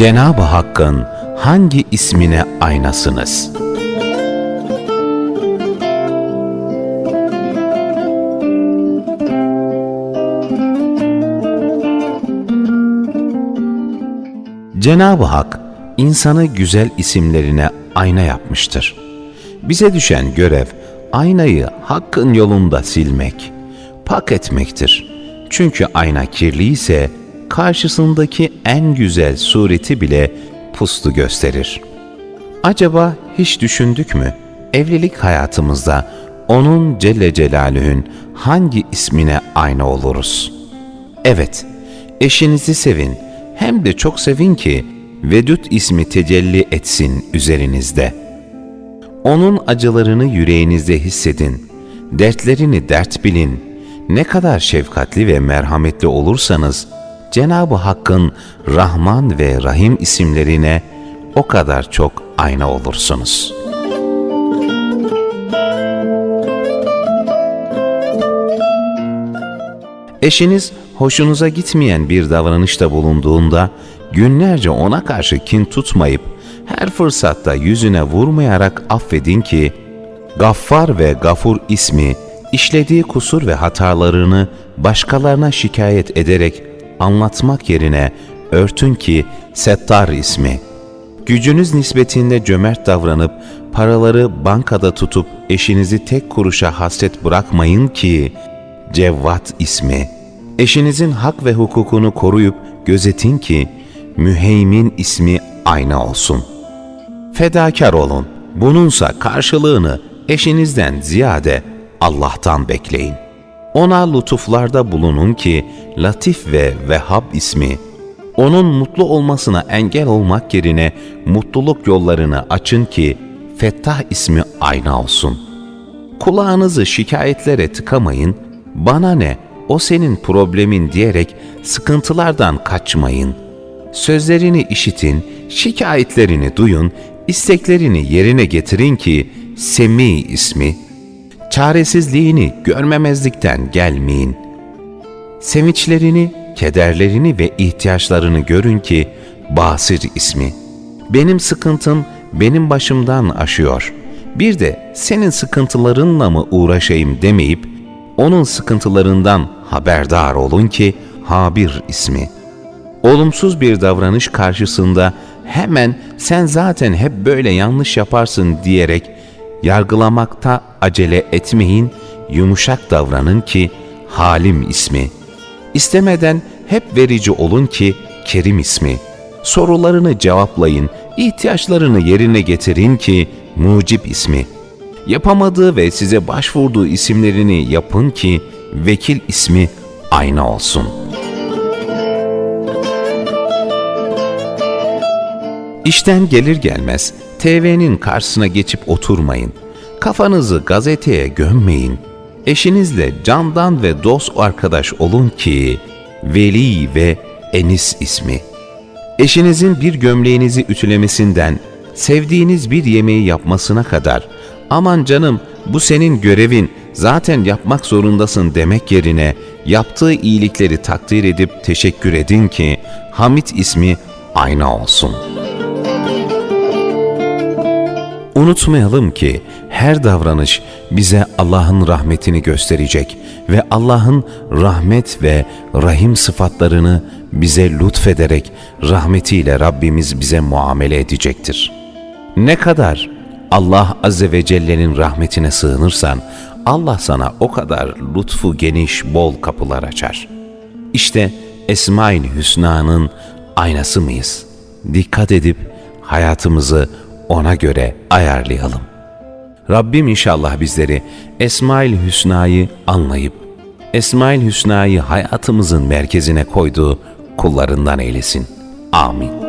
Cenab-ı Hakk'ın hangi ismine aynasınız? Cenab-ı Hak insanı güzel isimlerine ayna yapmıştır. Bize düşen görev aynayı Hakk'ın yolunda silmek, pak etmektir. Çünkü ayna kirli ise karşısındaki en güzel sureti bile puslu gösterir. Acaba hiç düşündük mü? Evlilik hayatımızda onun Celle Celaluhu'nun hangi ismine ayna oluruz? Evet, eşinizi sevin. Hem de çok sevin ki Vedüt ismi tecelli etsin üzerinizde. Onun acılarını yüreğinizde hissedin. Dertlerini dert bilin. Ne kadar şefkatli ve merhametli olursanız Cenab-ı Hakk'ın Rahman ve Rahim isimlerine o kadar çok ayna olursunuz. Eşiniz hoşunuza gitmeyen bir davranışta bulunduğunda günlerce ona karşı kin tutmayıp her fırsatta yüzüne vurmayarak affedin ki Gaffar ve Gafur ismi işlediği kusur ve hatalarını başkalarına şikayet ederek anlatmak yerine örtün ki Settar ismi. Gücünüz nispetinde cömert davranıp paraları bankada tutup eşinizi tek kuruşa hasret bırakmayın ki Cevvat ismi. Eşinizin hak ve hukukunu koruyup gözetin ki Müheymin ismi ayna olsun. Fedakar olun. Bununsa karşılığını eşinizden ziyade Allah'tan bekleyin. Ona lütuflarda bulunun ki Latif ve Vehhab ismi onun mutlu olmasına engel olmak yerine mutluluk yollarını açın ki Fettah ismi ayna olsun. Kulağınızı şikayetlere tıkamayın, bana ne, o senin problemin diyerek sıkıntılardan kaçmayın. Sözlerini işitin, şikayetlerini duyun, isteklerini yerine getirin ki Semi ismi, çaresizliğini görmemezlikten gelmeyin. Sevinçlerini, kederlerini ve ihtiyaçlarını görün ki Basir ismi. Benim sıkıntım benim başımdan aşıyor. Bir de senin sıkıntılarınla mı uğraşayım demeyip onun sıkıntılarından haberdar olun ki Habir ismi. Olumsuz bir davranış karşısında hemen sen zaten hep böyle yanlış yaparsın diyerek yargılamakta acele etmeyin, yumuşak davranın ki Halim ismi. İstemeden hep verici olun ki Kerim ismi. Sorularını cevaplayın, ihtiyaçlarını yerine getirin ki Mucib ismi. Yapamadığı ve size başvurduğu isimlerini yapın ki Vekil ismi ayna olsun. İşten gelir gelmez TV'nin karşısına geçip oturmayın. Kafanızı gazeteye gömmeyin. Eşinizle candan ve dost arkadaş olun ki Veli ve Enis ismi. Eşinizin bir gömleğinizi ütülemesinden, sevdiğiniz bir yemeği yapmasına kadar aman canım bu senin görevin zaten yapmak zorundasın demek yerine yaptığı iyilikleri takdir edip teşekkür edin ki Hamit ismi ayna olsun. Unutmayalım ki her davranış bize Allah'ın rahmetini gösterecek ve Allah'ın rahmet ve rahim sıfatlarını bize lütfederek rahmetiyle Rabbimiz bize muamele edecektir. Ne kadar Allah Azze ve Celle'nin rahmetine sığınırsan Allah sana o kadar lütfu geniş bol kapılar açar. İşte Esma-i Hüsna'nın aynası mıyız? Dikkat edip hayatımızı ona göre ayarlayalım. Rabbim inşallah bizleri Esma-ül Hüsna'yı anlayıp Esma-ül Hüsna'yı hayatımızın merkezine koyduğu kullarından eylesin. Amin.